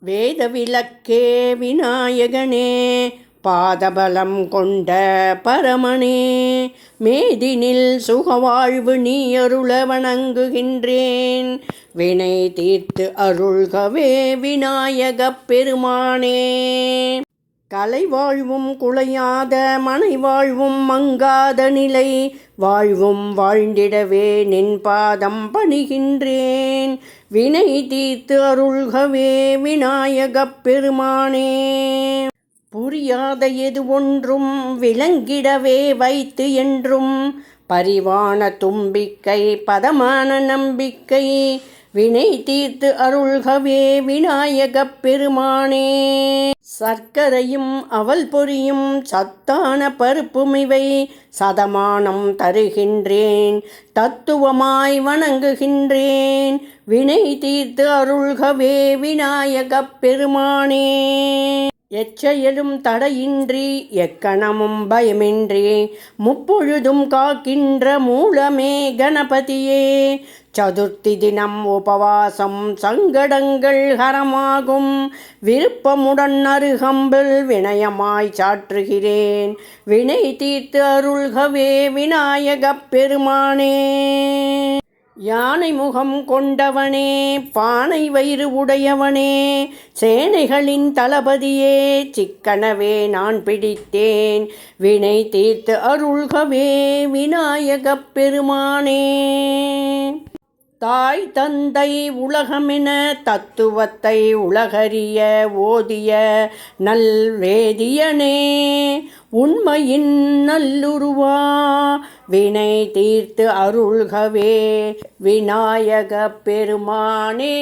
வேத விளக்கே விநாயகனே பாதபலம் கொண்ட பரமனே மேதினில் சுகவாழ்வு நீ அருள வணங்குகின்றேன். வினை தீர்த்து அருள்கவே விநாயகப் பெருமானே. கலை வாழ்வும் குலையாத மனை வாழ்வும் மங்காத நிலை வாழ்வும் வாழ்ந்திடவே நின் பாதம் பணிகின்றேன். வினை தீர்த்து அருள்கவே விநாயகப் பெருமானே. புரியாத எது ஒன்றும் விளங்கிடவே வைத்து என்றும் பரிவான தும்பிக்கை பதமான நம்பிக்கை வினை தீர்த்து அருள்கவே விநாயகப் பெருமானே. சர்க்கரையும் அவல் பொரியும் சத்தான பருப்புமிவை சதமானம் தருகின்றேன் தத்துவமாய் வணங்குகின்றேன். வினை தீர்த்து அருள்கவே விநாயகப் பெருமானே. எச்சையலும் தடையின்றி எக்கணமும் பயமின்றி முப்பொழுதும் காக்கின்ற மூலமே கணபதியே. சதுர்த்தி தினம் உபவாசம் சங்கடங்கள் ஹரமாகும். விருப்பமுடன் அருகம்பில் வினயமாய் சாற்றுகிறேன். வினை தீர்த்து அருள்கவே விநாயகப் பெருமானே. யானை முகம் கொண்டவனே பானை வயிறு உடையவனே சேனைகளின் தளபதியே சிக்கனவே நான் பிடித்தேன். வினை தீர்த்து அருள்கவே விநாயகப் பெருமானே. தாய் தந்தை உலகமென தத்துவத்தை உலகறிய ஓதிய நல்வேதியனே உண்மையின் நல்லுருவா வினை தீர்த்து அருள்கவே விநாயக பெருமானே.